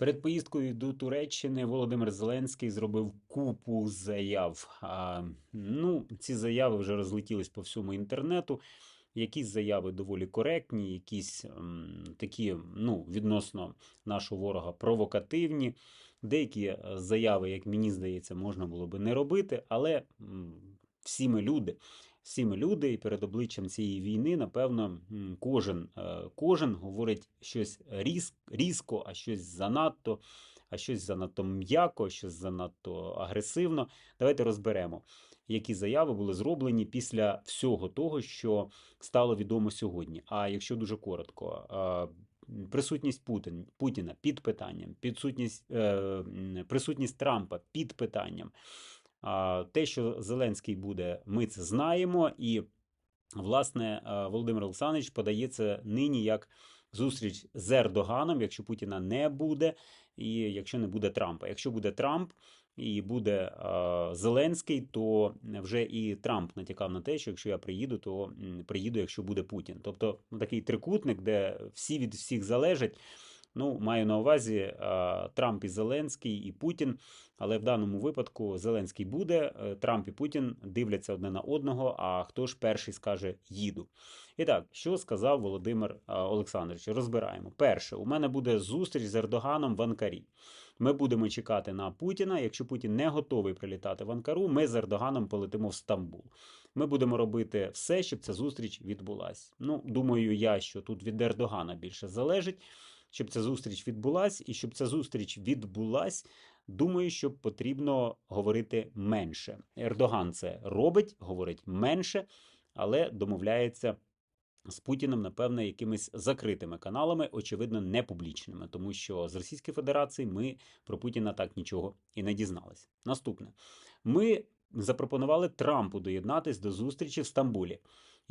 Перед поїздкою до Туреччини Володимир Зеленський зробив купу заяв. А, ну, ці заяви вже розлетілись по всьому інтернету. Якісь заяви доволі коректні, якісь м, такі, ну, відносно нашого ворога провокативні. Деякі е, заяви, як мені здається, можна було би не робити, але м, всі ми люди. Всі ми люди, і перед обличчям цієї війни, напевно, кожен, е, кожен говорить щось різ, різко, а щось занадто, а щось занадто м'яко, щось занадто агресивно. Давайте розберемо, які заяви були зроблені після всього того, що стало відомо сьогодні. А якщо дуже коротко, е, присутність Путін, Путіна під питанням, підсутність, е, присутність Трампа під питанням. Те, що Зеленський буде, ми це знаємо. І, власне, е, Володимир Олександрович подає це нині як зустріч з Ердоганом, якщо Путіна не буде, і якщо не буде Трампа. Якщо буде Трамп і буде е, Зеленський, то вже і Трамп натякав на те, що якщо я приїду, то приїду, якщо буде Путін. Тобто ну, такий трикутник, де всі від всіх залежать. Ну, маю на увазі е, Трамп і Зеленський і Путін. Але в даному випадку Зеленський буде, е, Трамп і Путін дивляться одне на одного. А хто ж перший скаже їду? І так, що сказав Володимир е, Олександрович? Розбираємо. Перше, у мене буде зустріч з Ердоганом в Анкарі. Ми будемо чекати на Путіна. Якщо Путін не готовий прилітати в Анкару, ми з Ердоганом полетимо в Стамбул. Ми будемо робити все, щоб ця зустріч відбулась. Ну, думаю, я що тут від Ердогана більше залежить щоб ця зустріч відбулась, і щоб ця зустріч відбулась, думаю, що потрібно говорити менше. Ердоган це робить, говорить менше, але домовляється. З Путіним, напевне, якимись закритими каналами, очевидно, не публічними, тому що з Російської Федерації ми про Путіна так нічого і не дізналися. Наступне, ми запропонували Трампу доєднатись до зустрічі в Стамбулі.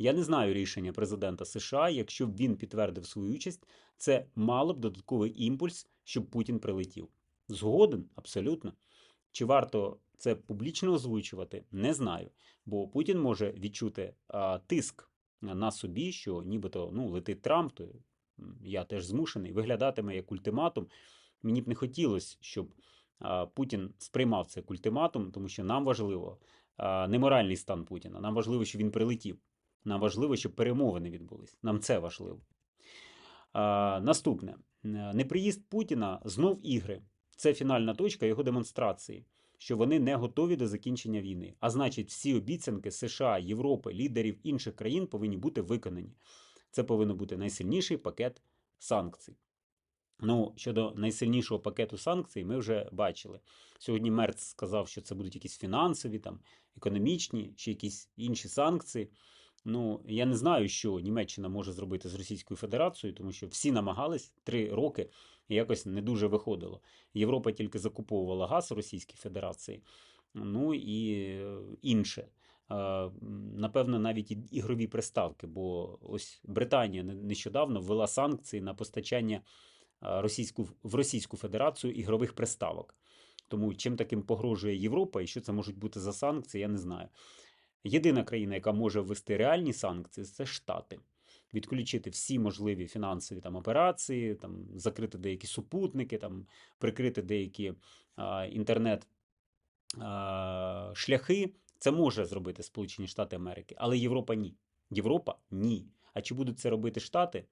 Я не знаю рішення президента США. Якщо б він підтвердив свою участь, це мало б додатковий імпульс, щоб Путін прилетів. Згоден, абсолютно. Чи варто це публічно озвучувати, не знаю. Бо Путін може відчути а, тиск на собі, що нібито ну, летить Трамп, то я теж змушений, виглядатиме як ультиматум. Мені б не хотілося, щоб а, Путін сприймав це як ультиматум, тому що нам важливо а, не моральний стан Путіна, нам важливо, щоб він прилетів. Нам важливо, щоб перемовини відбулись. Нам це важливо. А, Наступне: неприїзд Путіна знов ігри. Це фінальна точка його демонстрації, що вони не готові до закінчення війни. А значить, всі обіцянки США, Європи, лідерів інших країн повинні бути виконані. Це повинен бути найсильніший пакет санкцій. Ну, щодо найсильнішого пакету санкцій, ми вже бачили. Сьогодні Мерц сказав, що це будуть якісь фінансові, там, економічні чи якісь інші санкції. Ну, я не знаю, що Німеччина може зробити з Російською Федерацією, тому що всі намагались три роки і якось не дуже виходило. Європа тільки закуповувала газ Російській Федерації, ну і інше. Напевно, навіть ігрові приставки, бо ось Британія нещодавно ввела санкції на постачання російську, в Російську Федерацію ігрових приставок. Тому чим таким погрожує Європа і що це можуть бути за санкції, я не знаю. Єдина країна, яка може ввести реальні санкції, це Штати. Відключити всі можливі фінансові там операції, там закрити деякі супутники, там прикрити деякі а, інтернет а, шляхи. Це може зробити Сполучені Штати Америки, але Європа ні. Європа ні. А чи будуть це робити Штати?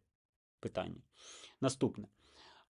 Питання. Наступне.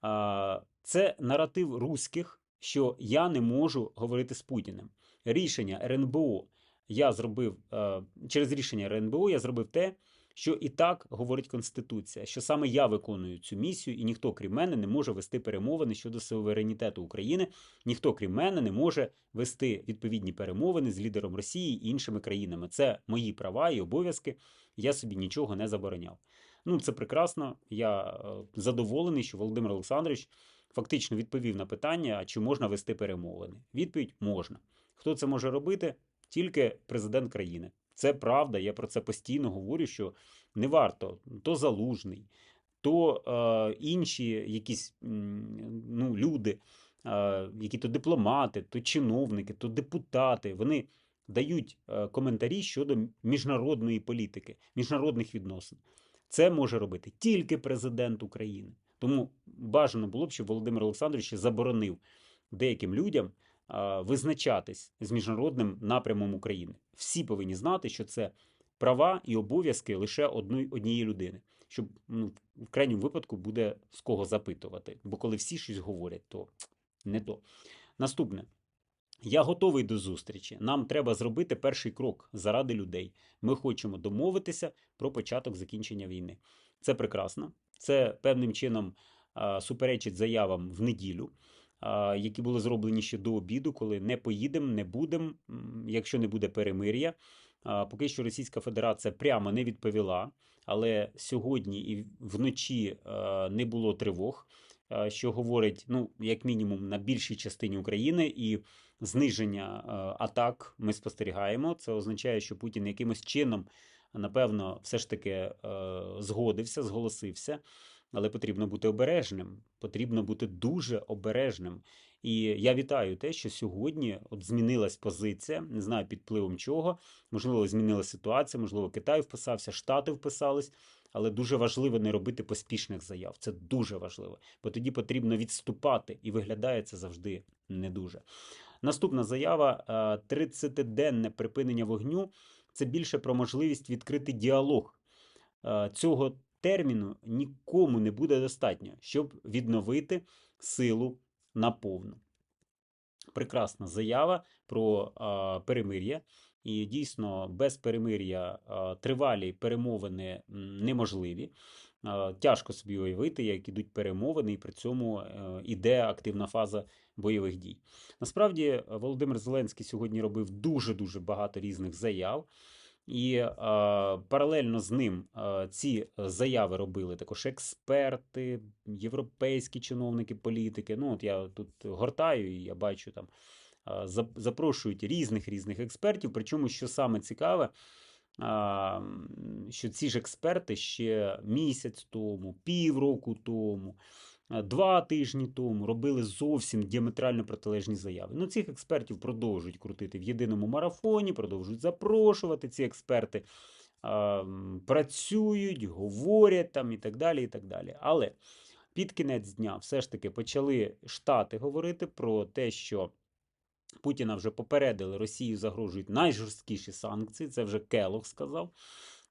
А, це наратив руських, що я не можу говорити з Путіним. Рішення РНБО я зробив е, через рішення РНБО, я зробив те, що і так говорить Конституція, що саме я виконую цю місію, і ніхто, крім мене, не може вести перемовини щодо суверенітету України. Ніхто, крім мене, не може вести відповідні перемовини з лідером Росії і іншими країнами. Це мої права і обов'язки. Я собі нічого не забороняв. Ну, це прекрасно. Я е, задоволений, що Володимир Олександрович фактично відповів на питання, чи можна вести перемовини. Відповідь можна. Хто це може робити? Тільки президент країни. Це правда, я про це постійно говорю, що не варто то залужний, то е, інші якісь ну, люди, е, які то дипломати, то чиновники, то депутати. Вони дають е, коментарі щодо міжнародної політики, міжнародних відносин. Це може робити тільки президент України. Тому бажано було б, щоб Володимир Олександрович заборонив деяким людям визначатись з міжнародним напрямом України. Всі повинні знати, що це права і обов'язки лише однієї людини. Щоб ну, в крайньому випадку буде з кого запитувати. Бо коли всі щось говорять, то не то. Наступне. Я готовий до зустрічі. Нам треба зробити перший крок заради людей. Ми хочемо домовитися про початок закінчення війни. Це прекрасно. Це певним чином суперечить заявам в неділю, які були зроблені ще до обіду, коли не поїдемо, не будемо, якщо не буде перемир'я. Поки що Російська Федерація прямо не відповіла, але сьогодні і вночі не було тривог, що говорить, ну, як мінімум, на більшій частині України і зниження атак ми спостерігаємо. Це означає, що Путін якимось чином, напевно, все ж таки згодився, зголосився. Але потрібно бути обережним. Потрібно бути дуже обережним. І я вітаю те, що сьогодні от змінилась позиція, не знаю під впливом чого. Можливо, змінилася ситуація, можливо, Китай вписався, Штати вписались. Але дуже важливо не робити поспішних заяв. Це дуже важливо, бо тоді потрібно відступати, і виглядає це завжди не дуже. Наступна заява: 30-денне припинення вогню це більше про можливість відкрити діалог. Е, Цього терміну нікому не буде достатньо, щоб відновити силу наповну. Прекрасна заява про а, перемир'я. І дійсно без перемир'я тривалі перемовини неможливі. Тяжко собі уявити, як ідуть перемовини, і при цьому е, іде активна фаза бойових дій. Насправді, Володимир Зеленський сьогодні робив дуже-дуже багато різних заяв. І е, паралельно з ним е, ці заяви робили також експерти, європейські чиновники, політики. Ну, от я тут гортаю, і я бачу там е, запрошують різних різних експертів. Причому, що саме цікаве, м, що ці ж експерти ще місяць тому, півроку тому, два тижні тому робили зовсім діаметрально протилежні заяви. Ну, цих експертів продовжують крутити в єдиному марафоні, продовжують запрошувати. Ці експерти а, працюють, говорять там і так далі. і так далі. Але під кінець дня все ж таки почали Штати говорити про те, що. Путіна вже попередили, Росію загрожують найжорсткіші санкції. Це вже Келох сказав.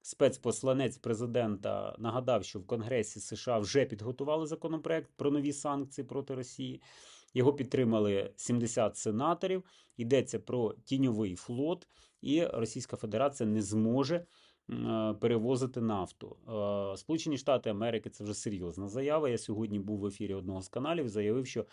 Спецпосланець президента нагадав, що в Конгресі США вже підготували законопроект про нові санкції проти Росії. Його підтримали 70 сенаторів. Йдеться про тіньовий флот, і Російська Федерація не зможе е, перевозити нафту. Е, Сполучені Штати Америки це вже серйозна заява. Я сьогодні був в ефірі одного з каналів. Заявив, що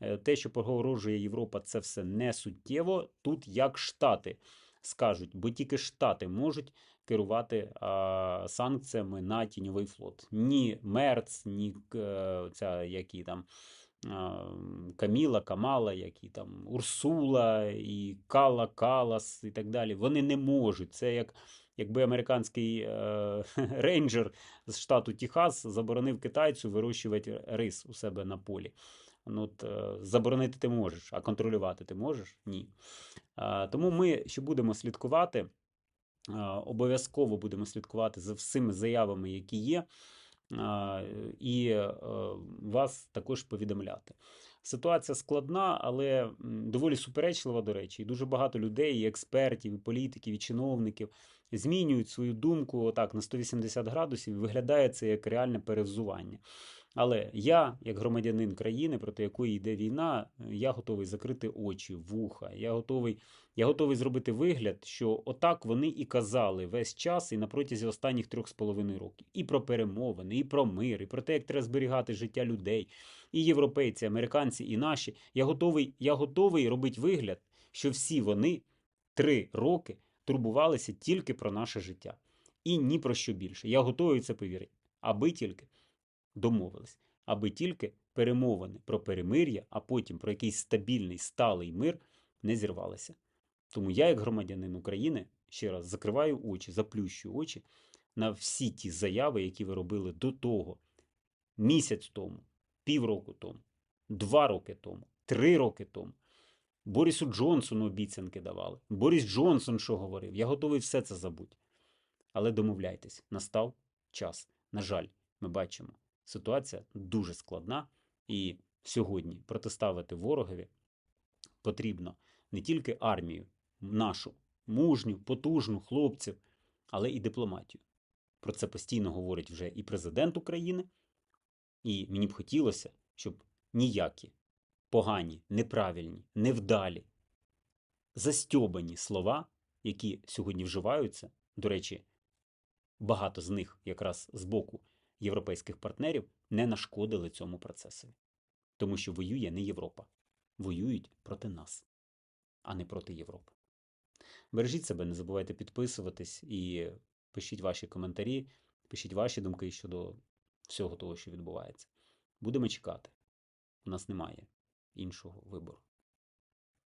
е, те, що погрожує Європа, це все не суттєво. Тут як Штати скажуть, бо тільки Штати можуть керувати а, санкціями на тіньовий флот. Ні Мерц, ні е, ця які там. а, Каміла, Камала, які там Урсула і Кала, Калас і так далі. Вони не можуть. Це як якби американський е, рейнджер з штату Техас заборонив китайцю вирощувати рис у себе на полі. Ну, от, е, заборонити ти можеш, а контролювати ти можеш? Ні. Тому ми ще будемо слідкувати. Обов'язково будемо слідкувати за всіми заявами, які є, і е, вас також повідомляти. Ситуація складна, але доволі суперечлива, до речі, і дуже багато людей, і експертів, і політиків, і чиновників змінюють свою думку отак на 180 градусів. і Виглядає це як реальне перевзування. Але я, як громадянин країни, проти якої йде війна, я готовий закрити очі, вуха. Я готовий, я готовий зробити вигляд, що отак вони і казали весь час і на протязі останніх трьох з половиною років. І про перемовини, і про мир, і про те, як треба зберігати життя людей, і європейці, американці, і наші. Я готовий, я готовий робити вигляд, що всі вони три роки турбувалися тільки про наше життя. І ні про що більше. Я готовий це повірити. Аби тільки домовились, аби тільки перемовини про перемир'я, а потім про якийсь стабільний сталий мир не зірвалися. Тому я, як громадянин України, ще раз закриваю очі, заплющую очі на всі ті заяви, які ви робили до того, місяць тому, півроку тому, два роки тому, три роки тому. Борису Джонсону обіцянки давали. Борис Джонсон що говорив? Я готовий все це забути. Але домовляйтесь, настав час. На жаль, ми бачимо, Ситуація дуже складна, і сьогодні протиставити ворогові потрібно не тільки армію, нашу мужню, потужну хлопців, але і дипломатію. Про це постійно говорить вже і президент України, і мені б хотілося, щоб ніякі погані, неправильні, невдалі, застьобані слова, які сьогодні вживаються, до речі, багато з них якраз з боку європейських партнерів, не нашкодили цьому процесові. Тому що воює не Європа. Воюють проти нас, а не проти Європи. Бережіть себе, не забувайте підписуватись і пишіть ваші коментарі, пишіть ваші думки щодо всього того, що відбувається. Будемо чекати. У нас немає іншого вибору.